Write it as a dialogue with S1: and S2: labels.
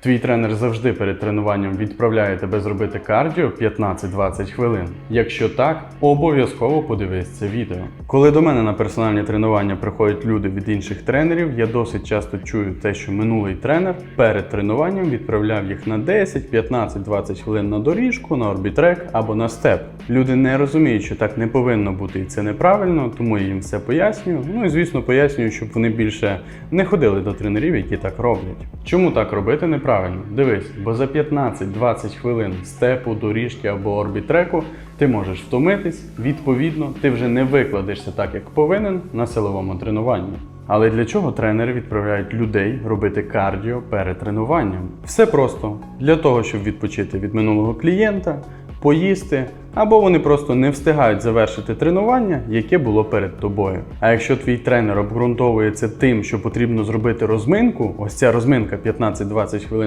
S1: Твій тренер завжди перед тренуванням відправляє тебе зробити кардіо 15-20 хвилин. Якщо так, обов'язково подивись це відео. Коли до мене на персональні тренування приходять люди від інших тренерів, я досить часто чую те, що минулий тренер перед тренуванням відправляв їх на 10, 15, 20 хвилин на доріжку, на орбітрек або на степ. Люди не розуміють, що так не повинно бути і це неправильно, тому я їм все пояснюю. Ну і звісно, пояснюю, щоб вони більше не ходили до тренерів, які так роблять. Чому так робити неправильно? Дивись, бо за 15-20 хвилин степу, доріжки або орбітреку ти можеш втомитись, відповідно, ти вже не викладешся так, як повинен на силовому тренуванні. Але для чого тренери відправляють людей робити кардіо перед тренуванням? Все просто для того, щоб відпочити від минулого клієнта, поїсти, або вони просто не встигають завершити тренування, яке було перед тобою. А якщо твій тренер обґрунтовує це тим, що потрібно зробити розминку, ось ця розминка 15-20 хвилин.